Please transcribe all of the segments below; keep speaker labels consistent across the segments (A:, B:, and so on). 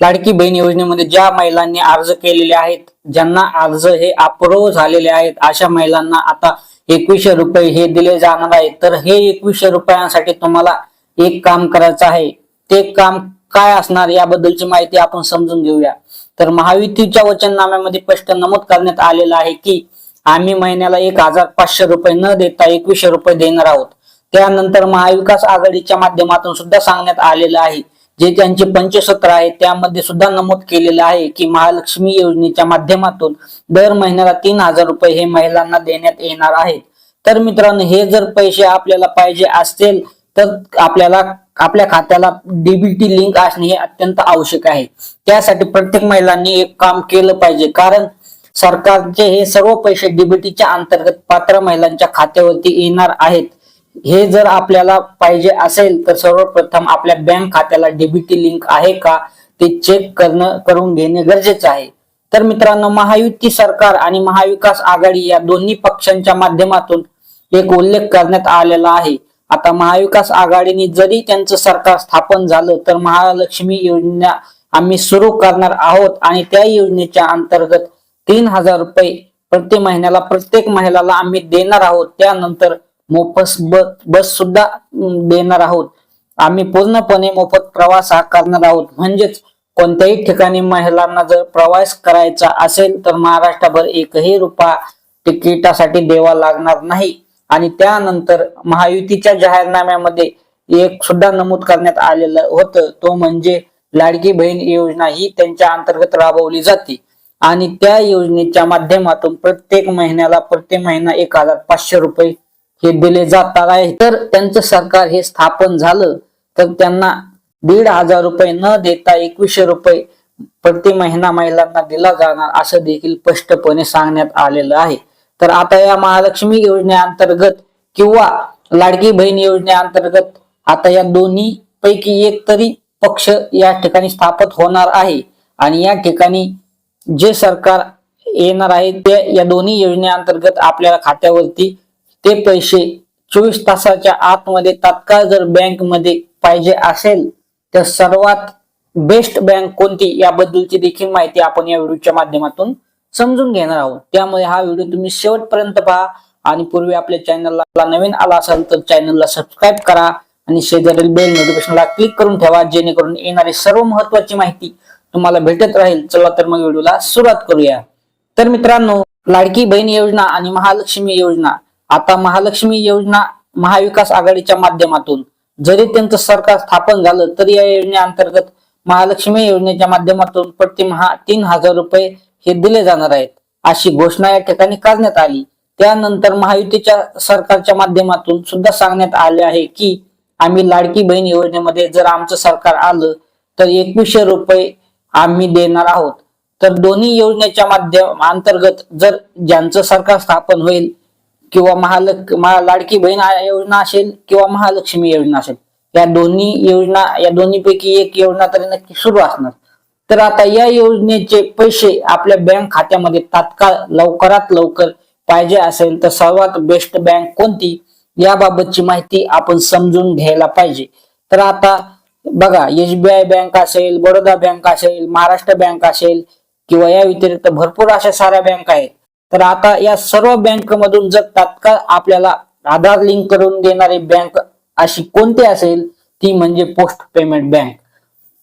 A: लाडकी बहीण योजनेमध्ये ज्या महिलांनी अर्ज केलेले आहेत ज्यांना अर्ज हे अप्रूव्ह झालेले आहेत अशा महिलांना आता एकवीसशे रुपये हे दिले जाणार आहेत तर हे एकवीसशे रुपयांसाठी तुम्हाला एक काम करायचं आहे. ते काम काय असणार याबद्दलची माहिती आपण समजून घेऊया. तर महायुतीच्या वचननाम्यामध्ये स्पष्ट नमूद करण्यात आलेलं आहे की आम्ही महिन्याला एक हजार पाचशे रुपये न देता एकवीसशे रुपये देणार आहोत. त्यानंतर महाविकास आघाडीच्या माध्यमातून सुद्धा सांगण्यात आलेलं आहे जे त्यांचे पंचसत्र आहे त्यामध्ये सुद्धा नमूद केलेलं आहे की महालक्ष्मी योजनेच्या माध्यमातून दर महिन्याला तीन हजार रुपये हे महिलांना देण्यात येणार आहेत. तर मित्रांनो हे जर पैसे आपल्याला पाहिजे असतील तर आपल्याला आपल्या खात्याला डीबीटी लिंक असणे हे अत्यंत आवश्यक आहे. त्यासाठी प्रत्येक महिलांनी एक काम केलं पाहिजे. कारण सरकारचे हे सर्व पैसे डीबीटीच्या अंतर्गत पात्र महिलांच्या खात्यावरती येणार आहेत. हे जर आपल्याला पाहिजे असेल तर सर्वप्रथम आपल्या बँक खात्याला डीबीटी लिंक आहे का? ते चेक करणं करून घेणे गरजेचं आहे. तर मित्रांनो महायुती सरकार आणि महाविकास आघाडी या दोन्ही पक्षांच्या माध्यमातून एक उल्लेख करण्यात आलेला आहे. आता महाविकास आघाडीने जरी त्यांचं सरकार स्थापन झालं तर महालक्ष्मी योजना आम्ही सुरू करणार आहोत आणि त्या योजनेच्या अंतर्गत तीन हजार रुपये प्रति महिन्याला प्रत्येक महिलाला आम्ही देणार आहोत. त्यानंतर मोफत बस सुद्धा देणार आहोत. आम्ही पूर्णपणे मोफत प्रवास हा करणार आहोत. म्हणजेच कोणत्याही ठिकाणी महिलांना जर प्रवास करायचा असेल तर महाराष्ट्रभर एकही रुपया तिकिटासाठी द्यावा लागणार नाही. आणि त्यानंतर महायुतीच्या जाहीरनाम्यामध्ये एक सुद्धा नमूद करण्यात आलेलं होतं. तो म्हणजे लाडकी बहीण योजना ही त्यांच्या अंतर्गत राबवली जाते. आणि त्या योजनेच्या माध्यमातून प्रत्येक महिन्याला प्रत्येक महिना एक हजार पाचशे रुपये हे दिले जातात आहे. तर त्यांचं सरकार हे स्थापन झालं तर त्यांना दीड हजार रुपये न देता एकवीसशे रुपये प्रति महिना महिलांना दिला जाणार असं देखील स्पष्टपणे सांगण्यात आलेलं आहे. तर आता या महालक्ष्मी योजनेअंतर्गत किंवा लाडकी बहीण योजनेअंतर्गत आता या दोन्ही पैकी एक तरी पक्ष या ठिकाणी स्थापित होणार आहे. आणि या ठिकाणी जे सरकार येणार आहे ते या दोन्ही योजनेअंतर्गत आपल्याला खात्यावरती ते पैसे चोवीस तासाच्या आतमध्ये तात्काळ जर बँकमध्ये पाहिजे असेल तर सर्वात बेस्ट बँक कोणती याबद्दलची देखील माहिती आपण या व्हिडिओच्या माध्यमातून समजून घेणार आहोत. त्यामुळे हा व्हिडिओ तुम्ही शेवटपर्यंत पहा आणि पूर्वी आपल्या चॅनलला नवीन आला असाल तर चॅनलला सबस्क्राईब करा आणि शेजारील बेल नोटिफिकेशनला क्लिक करून ठेवा जेणेकरून येणारी सर्व महत्वाची माहिती तुम्हाला भेटत राहील. चला तर मग व्हिडिओला सुरुवात करूया. तर मित्रांनो लाडकी बहीण योजना आणि महालक्ष्मी योजना आता महालक्ष्मी योजना महाविकास आघाडीच्या माध्यमातून जरी त्यांचं सरकार स्थापन झालं तरी या योजनेअंतर्गत महालक्ष्मी योजनेच्या माध्यमातून प्रतिमहा तीन हजार रुपये हे दिले जाणार आहेत. अशी घोषणा या ठिकाणी करण्यात आली. त्यानंतर महायुतीच्या सरकारच्या माध्यमातून सुद्धा सांगण्यात आले आहे की आम्ही लाडकी बहीण योजनेमध्ये जर आमचं सरकार आलं तर एकवीसशे रुपये आम्ही देणार आहोत. तर दोन्ही योजनेच्या माध्यम अंतर्गत जर ज्यांचं सरकार स्थापन होईल किंवा महालक महा- लाडकी बहीण योजना असेल किंवा महालक्ष्मी योजना असेल या दोन्ही योजना या दोन्ही पैकी एक योजना तरी नक्की सुरू असणार. तर आता या योजनेचे पैसे आपल्या बँक खात्यामध्ये तात्काळ लवकरात लवकर पाहिजे असेल तर सर्वात बेस्ट बँक कोणती? याबाबतची माहिती आपण समजून घ्यायला पाहिजे. तर आता बघा एसबीआय बँक असेल बडोदा बँक असेल महाराष्ट्र बँक असेल किंवा या व्यतिरिक्त भरपूर अशा साऱ्या बँक आहेत. तर आता या सर्व बँक मधून जर तात्काळ आपल्याला आधार लिंक करून देणारी बँक अशी कोणती असेल ती म्हणजे पोस्ट पेमेंट बँक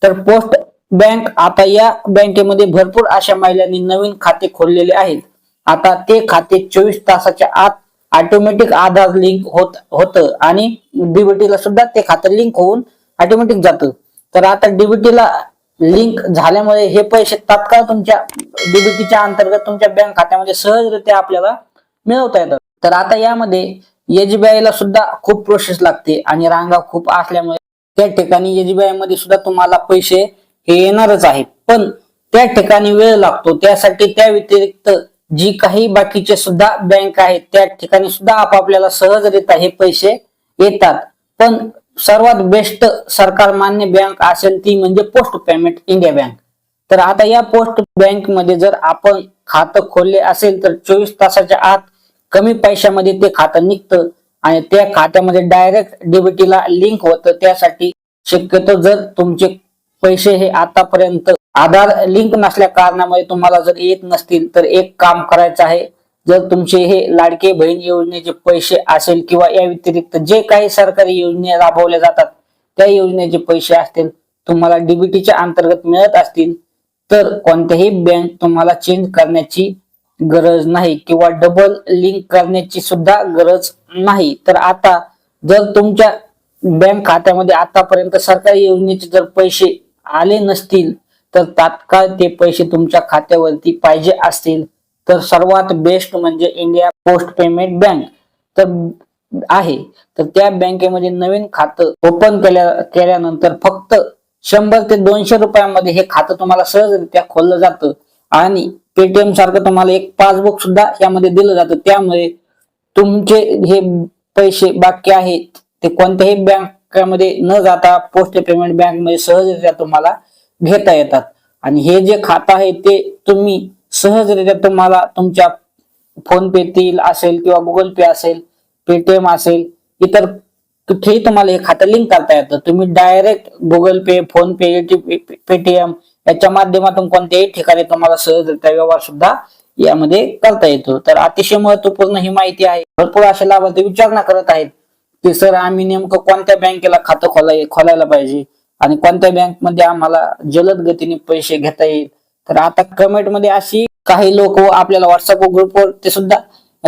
A: तर पोस्ट बँक आता या बँकेमध्ये भरपूर अशा महिलांनी नवीन खाते खोललेले आहेत. आता ते खाते चोवीस तासाच्या आत ऑटोमॅटिक आधार लिंक होत होतं आणि डीबीटीला सुद्धा ते खातं लिंक होऊन ऑटोमॅटिक जातं. तर आता डीबीटीला लिंक झाल्यामुळे हे पैसे तात्काळ तुमच्या डीबीटीच्या अंतर्गत तुमच्या बँक खात्यामध्ये सहजरित्या आपल्याला मिळवता येतात. तर आता यामध्ये एसबीआय ला सुद्धा खूप प्रोसेस लागते आणि रांगा खूप असल्यामुळे त्या ठिकाणी एसबीआयमध्ये सुद्धा तुम्हाला पैसे हे येणारच आहे पण त्या ठिकाणी वेळ लागतो. त्यासाठी त्या व्यतिरिक्त जी काही बाकीचे सुद्धा बँक आहेत त्या ठिकाणी सुद्धा आपापल्याला सहजरित्या हे पैसे येतात. पण सर्वात बेस्ट सरकार मान्य बँक असेल ती म्हणजे पोस्ट पेमेंट इंडिया बँक तर आता या पोस्ट बँकमध्ये जर आपण खातं खोलले असेल तर चोवीस तासाच्या आत कमी पैशामध्ये ते खातं निघतं आणि त्या खात्यामध्ये डायरेक्ट डीबीटीला लिंक होतं. त्यासाठी शक्यतो जर तुमचे पैसे हे आतापर्यंत आधार लिंक नसल्या कारणामुळे तुम्हाला जर येत नसतील तर एक काम करायचं आहे. जर तुमचे हे लाडके बहीण योजनेचे पैसे असेल किंवा या व्यतिरिक्त जे काही सरकारी योजने राबवल्या जातात त्या योजनेचे पैसे असतील तुम्हाला डीबीटीच्या अंतर्गत मिळत असतील तर कोणत्याही बँक तुम्हाला चेंज करण्याची गरज नाही किंवा डबल लिंक करण्याची सुद्धा गरज नाही. तर आता जर तुमच्या बँक खात्यामध्ये आतापर्यंत सरकारी योजनेचे जर पैसे आले नसतील तर तात्काळ ते पैसे तुमच्या खात्यावरती पाहिजे असतील. तर सर्वात बेस्ट म्हणजे इंडिया पोस्ट पेमेंट बँक तर आहे. तर त्या बँकेमध्ये नवीन खातं ओपन केल्या केल्यानंतर फक्त शंभर ते दोनशे रुपयामध्ये हे खातं तुम्हाला सहजरित्या खोललं जातं. आणि पेटीएम सारखं तुम्हाला एक पासबुक सुद्धा यामध्ये दिलं जातं. त्यामुळे तुमचे हे पैसे बाकी आहेत ते कोणत्याही बँकेमध्ये न जाता पोस्ट पेमेंट बँकमध्ये सहजरित्या तुम्हाला घेता येतात. आणि हे जे खातं आहे ते तुम्ही सहजरित्या तुम्हाला तुमच्या फोन पेतील असेल किंवा गुगल पे असेल पेटीएम असेल इतर कुठेही तुम्हाला हे खातं लिंक करता येतं. तुम्ही direct Google Pay PhonePe Paytm याच्या माध्यमातून कोणत्याही ठिकाणी तुम्हाला सहजरित्या व्यवहार सुद्धा यामध्ये करता येतो. तर अतिशय महत्त्वपूर्ण ही माहिती आहे. भरपूर असे लाभार्थी विचारणा करत आहेत की सर आम्ही नेमकं कोणत्या बँकेला खातं खोलाय खोलायला पाहिजे आणि कोणत्या बँकमध्ये आम्हाला जलद गतीने पैसे घेता येईल तर आता कमेंटमध्ये अशी काही लोक आपल्याला व्हॉट्सअप ग्रुपवर ते सुद्धा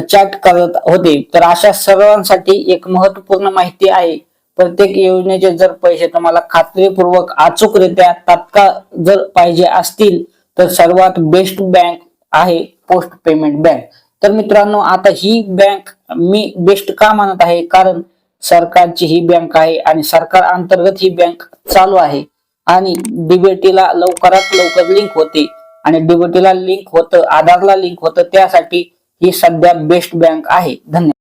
A: चॅट करत होते. तर अशा सर्वांसाठी एक महत्त्वपूर्ण माहिती आहे. प्रत्येक योजनेचे जर पैसे तुम्हाला खात्रीपूर्वक अचूकरित्या तात्काळ जर पाहिजे असतील तर सर्वात बेस्ट बँक आहे पोस्ट पेमेंट बँक तर मित्रांनो आता ही बँक मी बेस्ट का मानत आहे? कारण सरकारची ही बँक आहे आणि सरकार अंतर्गत ही बँक चालू आहे. आणि डीबीटीला लवकरात लवकर लिंक होते. आणि डीबीटीला लिंक होतं आधारला लिंक होतं त्यासाठी ही सध्या बेस्ट बँक आहे. धन्यवाद.